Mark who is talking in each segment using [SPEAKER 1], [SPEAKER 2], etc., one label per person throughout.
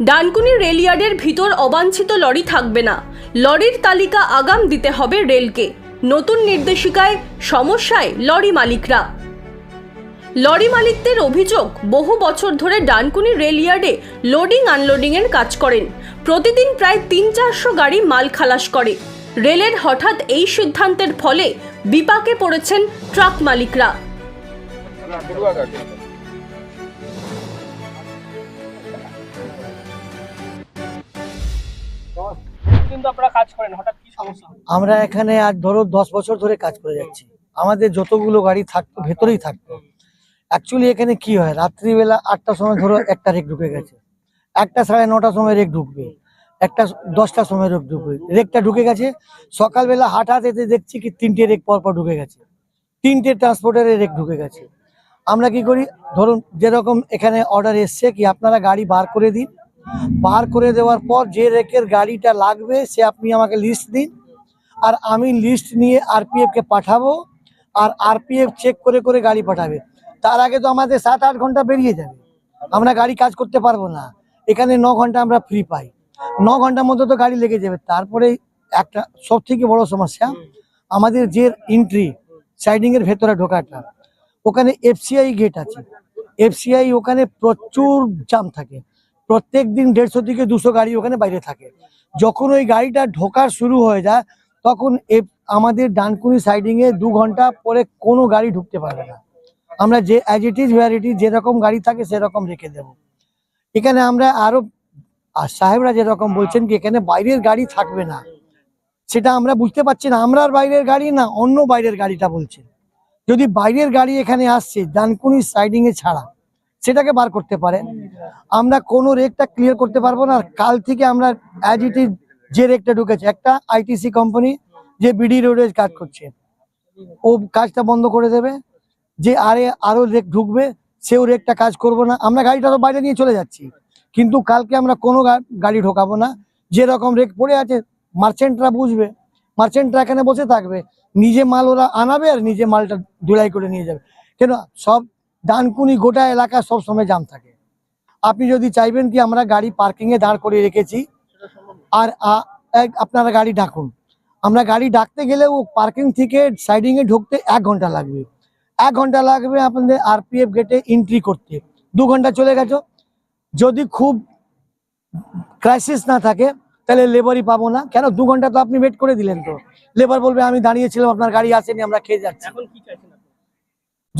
[SPEAKER 1] ডানকুনি রেলইয়ার্ডের ভিতর অবাঞ্ছিত লরি থাকবে না। লরির তালিকা আগাম দিতে হবে রেলকে। নতুন নির্দেশিকায় সমস্যায় লরি মালিকরা। লরি মালিকদের অভিযোগ, বহু বছর ধরে ডানকুনি রেলইয়ার্ডে লোডিং আনলোডিংয়ের কাজ করেন। প্রতিদিন প্রায় তিন চারশো গাড়ি মাল খালাস করে। রেলের হঠাৎ এই সিদ্ধান্তের ফলে বিপাকে পড়েছেন ট্রাক মালিকরা।
[SPEAKER 2] আমরা এখানে আর ধরো দশ বছর ধরে কাজ করে যাচ্ছি। আমাদের যতগুলো গাড়ি থাকতো ভেতরেই থাকতো। অ্যাকচুয়ালি এখানে কি হয়? রাত্রিবেলা আটটার সময় ধরো একটা রেক ঢুকে গেছে। একটা সাড়ে নটার সময় রেক ঢুকবে। একটা দশটার সময় রেক ঢুকবে। রেকটা ঢুকে গেছে। সকালবেলা হাট এতে দেখছি কি তিনটে রেক পর পর ঢুকে গেছে। তিনটে ট্রান্সপোর্টারের রেক ঢুকে গেছে। আমরা কি করি? ধরুন যেরকম এখানে অর্ডার এসছে কি, আপনারা গাড়ি বার করে দিন। বার করে দেওয়ার পর যে রেকের গাড়িটা লাগবে, সে আপনি আমাকে লিস্ট দিন। আর আমি লিস্ট নিয়ে আরপিএফ কে পাঠাবো আর আরপিএফ চেক করে করে গাড়ি পাঠাবে। তার আগে তো আমাদের সাত আট ঘণ্টা বেরিয়ে যাবে। আমরা গাড়ি কাজ করতে পারব না। এখানে ন ঘণ্টা আমরা ফ্রি পাই। ন ঘণ্টার মধ্যে তো গাড়ি লেগে যাবে। তারপরে একটা সব থেকে বড় সমস্যা, আমাদের যে এন্ট্রি সাইডিং এর ভেতরে ঢোকাটা, ওখানে এফসিআই গেট আছে। এফসিআই ওখানে প্রচুর জাম থাকে। প্রত্যেক দিন দেড়শো থেকে দুশো গাড়ি ওখানে বাইরে থাকে। যখন ওই গাড়িটা ঢোকার শুরু হয়ে যায়, তখন আমাদের ডানকুনি সাইডিং এ দু ঘণ্টা পরে কোনো গাড়ি ঢুকতে পারবে না। আমরা যে অ্যাজ ইট ইজ ভ্যারিটি যেরকম গাড়ি থাকে সেরকম রেখে দেব। এখানে আমরা আরও, আর সাহেবরা যেরকম বলছেন কি, এখানে বাইরের গাড়ি থাকবে না। সেটা আমরা বুঝতে পারছি না। আমরা আর বাইরের গাড়ি না, অন্য বাইরের গাড়িটা বলছে যদি বাইরের গাড়ি এখানে আসছে, ডানকুনি সাইডিং এ ছাড়া সেটাকে বার করতে পারে আমরা কোনো রেকটা ক্লিয়ার করতে পারব না। আর কাল থেকে আমরা অ্যাজ যে রেকটা ঢুকেছে, একটা আইটিসি কোম্পানি যে বিডি রোডে কাজ করছে, ও কাজটা বন্ধ করে দেবে। যে আরে আরও রেক ঢুকবে, সেও রেকটা কাজ করব না। আমরা গাড়িটা তো বাইরে নিয়ে চলে যাচ্ছি। কিন্তু কালকে আমরা কোনো গাড়ি ঢোকাবো না। যেরকম রেক পড়ে আছে মার্চেন্টরা বুঝবে। মার্চেন্টরা এখানে বসে থাকবে। নিজে মাল ওরা আনাবে আর নিজে মালটা ধুলাই করে নিয়ে যাবে। কেন? সব ডানকুনি গোটা এলাকা সব সময় জাম থাকে। আপনি যদি চাইবেন কি আমরা গাড়ি পার্কিং এ দাঁড় করে রেখেছি, আর আপনারা গাড়ি ডাকুন। আমরা গাড়ি ডাকতে গেলে ও পার্কিং থেকে সাইডিং এ ঢুকতে এক ঘণ্টা লাগবে। এক ঘণ্টা লাগবে আপনাদের আরপিএফ গেটে এন্ট্রি করতে। দু ঘণ্টা চলে গেছো। যদি খুব ক্রাইসিস না থাকে, তাহলে লেবারই পাবো না। কেন? দু ঘণ্টা তো আপনি ওয়েট করে দিলেন তো। লেবার বলবে, আমি দাঁড়িয়েছিলাম, আপনার গাড়ি আসেনি, আমরা খেয়ে যাচ্ছি।
[SPEAKER 3] এখন কি চাইছেন?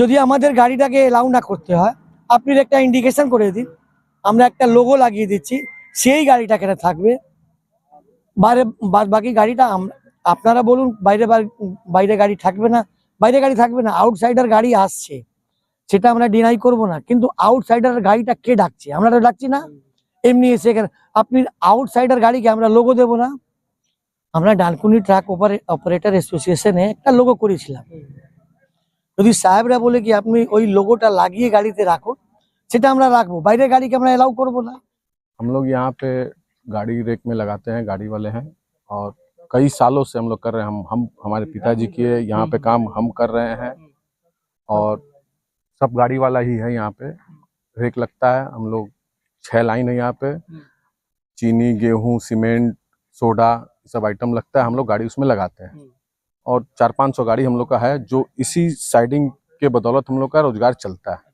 [SPEAKER 2] যদি আমাদের গাড়িটাকে এলাউ না করতে হয় আপনি একটা ইন্ডিকেশন করে দিন। আমরা একটা লোগো লাগিয়ে দিচ্ছি, সেই গাড়িটা এখানে থাকবে। বাইরে বাকি গাড়িটা আপনারা বলুন, বাইরে বাইরে গাড়ি থাকবে না, বাইরে গাড়ি থাকবে না আউটসাইডার গাড়ি আসছে। সেটা আমরা ডিনাই করব না, কিন্তু আউটসাইডার গাড়িটা কে ডাকছে? আমরা তো ডাকছি না। এমনি এসে এখানে, আপনি আউটসাইডার গাড়িকে আমরা লোগো দেবো না। আমরা ডানকুনি ট্রাক অপারে অপারেটর অ্যাসোসিয়েশনে একটা লোগো করেছিলাম। যদি সাহেবরা বলে কি আপনি ওই লোগোটা লাগিয়ে গাড়িতে রাখুন সেটা আমরা রাখবো বাইরের গাড়িকে আমরা এলাউ করবো না
[SPEAKER 4] हम लोग यहाँ पे गाड़ी रेक में लगाते हैं गाड़ी वाले हैं और कई सालों से हम लोग कर रहे हैं हम हम हमारे पिताजी किए यहाँ पे काम हम कर रहे हैं और सब गाड़ी वाला ही है यहाँ पे रेक लगता है हम लोग छह लाइन है यहाँ पे चीनी गेहूं सीमेंट सोडा ये सब आइटम लगता है हम लोग गाड़ी उसमें लगाते हैं और चार पाँच सौ गाड़ी हम लोग का है, जो इसी साइडिंग के बदौलत हम लोग का रोज़गार चलता है।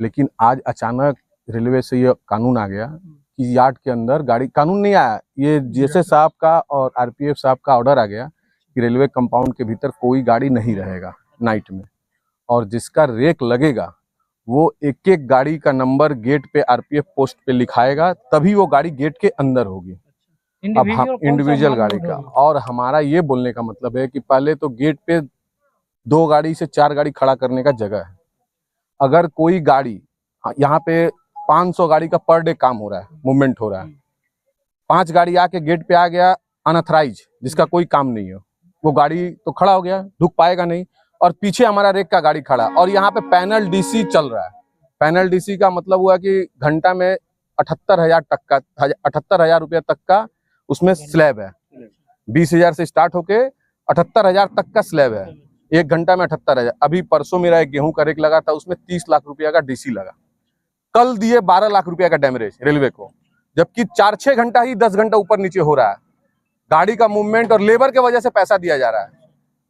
[SPEAKER 4] लेकिन आज अचानक रेलवे से ये कानून आ गया कि यार्ड के अंदर गाड़ी, कानून नहीं आया। ये जेसे साहब का और आरपीएफ साहब का ऑर्डर आ गया कि रेलवे कंपाउंड के भीतर कोई गाड़ी नहीं रहेगा नाइट में। और जिसका रेक लगेगा, वो एक एक गाड़ी का नंबर गेट पे आरपीएफ पोस्ट पे लिखाएगा, तभी वो गाड़ी गेट के अंदर होगी। इंडिविजुअल गाड़ी का। और हमारा ये बोलने का मतलब है कि पहले तो गेट पे दो गाड़ी से चार गाड़ी खड़ा करने का जगह है। अगर कोई गाड़ी हाँ, यहाँ पे 500 गाड़ी का पर डे काम हो रहा है मूवमेंट हो रहा है। पाँच गाड़ी आके गेट पे आ गया अनथराइज जिसका कोई काम नहीं है। वो गाड़ी तो खड़ा हो गया ढुक पाएगा नहीं। और पीछे हमारा रेक का गाड़ी खड़ा और यहाँ पे पैनल डीसी चल रहा है। पैनल डीसी का मतलब हुआ कि घंटा में अठहत्तर हज़ार तक का अठहत्तर हज़ार रुपया तक का उसमें स्लैब है बीस हज़ार से स्टार्ट होके अठहत्तर हज़ार तक का स्लैब है। एक घंटा में अठहत्तर हज़ार। अभी परसों मेरा एक गेहूँ का रेक लगा था उसमें तीस लाख रुपया का डीसी लगा। कल दिए बारह लाख रुपया का डैमरेज रेलवे को। जबकि चार छह घंटा ही दस घंटा ऊपर नीचे हो रहा है। गाड़ी का मूवमेंट और लेबर के वजह से पैसा दिया जा रहा है।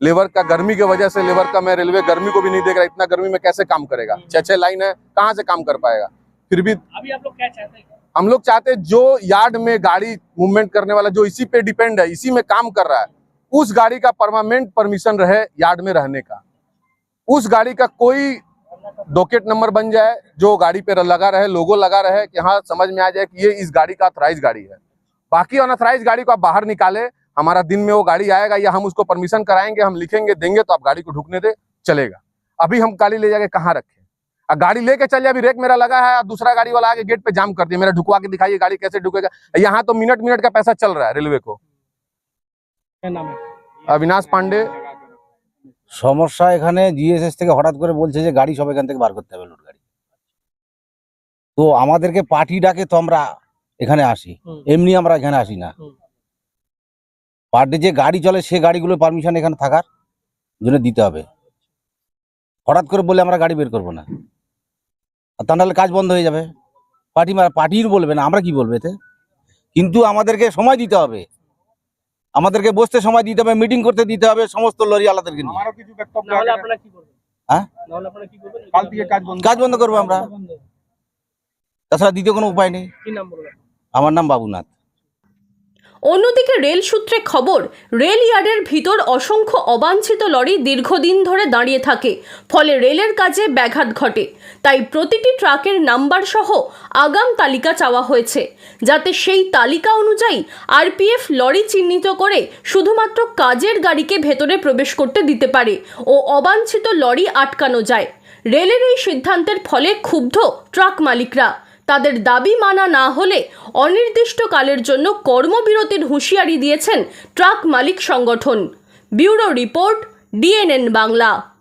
[SPEAKER 4] लेबर का गर्मी के वजह से लेबर का मैं रेलवे गर्मी को भी नहीं देख रहा इतना गर्मी में कैसे काम करेगा? छह छह लाइन है कहाँ से काम कर पाएगा? फिर भी
[SPEAKER 3] अभी आप लोग क्या चाहते हैं?
[SPEAKER 4] हम लोग चाहते जो यार्ड में गाड़ी मूवमेंट करने वाला, जो इसी पे डिपेंड है, इसी में काम कर रहा है, उस गाड़ी का परमानेंट परमिशन रहे यार्ड में रहने का। उस गाड़ी का कोई डॉकेट नंबर बन जाए, जो गाड़ी पे लगा रहे लोगो लगा रहे, कि हाँ समझ में आ जाए कि ये इस गाड़ी का अथराइज गाड़ी है। बाकी अनथराइज गाड़ी को आप बाहर निकाले, हमारा दिन में वो गाड़ी आएगा, या हम उसको परमिशन कराएँगे, हम लिखेंगे, देंगे तो आप गाड़ी को ढुकने दे, चलेगा। अभी हम गाड़ी ले जाके कहाँ रखें? गाड़ी लेके चल जाए अभी रेक मेरा लगा है अब दूसरा गाड़ी वाला आके गेट पे जाम कर दिया मेरा ढुकवा के दिखाइए गाड़ी कैसे ढुकेगा यहाँ तो मिनट मिनट का पैसा चल रहा है रेलवे को
[SPEAKER 3] क्या नाम है
[SPEAKER 4] अविनाश पांडे
[SPEAKER 5] সমস্যা এখানে জিএসএস থেকে হঠাৎ করে বলছে যে গাড়ি সব এখান থেকে বার করতে হবে লোড গাড়ি তো আমাদেরকে পার্টি ডাকে তো আমরা এখানে আসি
[SPEAKER 3] হুম।
[SPEAKER 5] এমনি আমরা এখানে আসি না
[SPEAKER 3] হুম।
[SPEAKER 5] পার্টি যে গাড়ি চলে সে গাড়িগুলো পারমিশন এখানে থাকার জন্য দিতে হবে হঠাৎ করে বলে আমরা গাড়ি বের করবো না আর তা নাহলে কাজ বন্ধ হয়ে যাবে। পার্টি পার্টির বলবে না আমরা কি বলবে এতে? কিন্তু আমাদেরকে সময় দিতে হবে। আমাদেরকে বসতে সময় দিতে হবে মিটিং করতে দিতে হবে সমস্ত লরি আলাদা নিয়ে।
[SPEAKER 6] আমারও কিছু বক্তব্য
[SPEAKER 3] না হলে
[SPEAKER 6] আছে।
[SPEAKER 3] আপনারা কি করবেন?
[SPEAKER 5] হ্যাঁ?
[SPEAKER 6] কাজ বন্ধ।
[SPEAKER 5] করব আমরা। তাছাড়া দ্বিতীয় কোনো উপায় নেই। আমার নাম বাবুনাথ।
[SPEAKER 1] অন্যদিকে রেল সূত্রে খবর, রেল ইয়ার্ডের ভিতর অসংখ্য অবাঞ্ছিত লরি দীর্ঘদিন ধরে দাঁড়িয়ে থাকে, ফলে রেলের কাজে ব্যাঘাত ঘটে। তাই প্রতিটি ট্রাকের নাম্বার সহ আগাম তালিকা চাওয়া হয়েছে, যাতে সেই তালিকা অনুযায়ী আরপিএফ লরি চিহ্নিত করে শুধুমাত্র কাজের গাড়িকে ভেতরে প্রবেশ করতে দিতে পারে ও অবাঞ্ছিত লরি আটকানো যায়। রেলের এই সিদ্ধান্তের ফলে ক্ষুব্ধ ট্রাক মালিকরা। তাদের দাবি মানা না হলে অনির্দিষ্টকালের জন্য কর্মবিরতির হুঁশিয়ারি দিয়েছেন ট্রাক মালিক সংগঠন। Bureau report, DNN Bangla.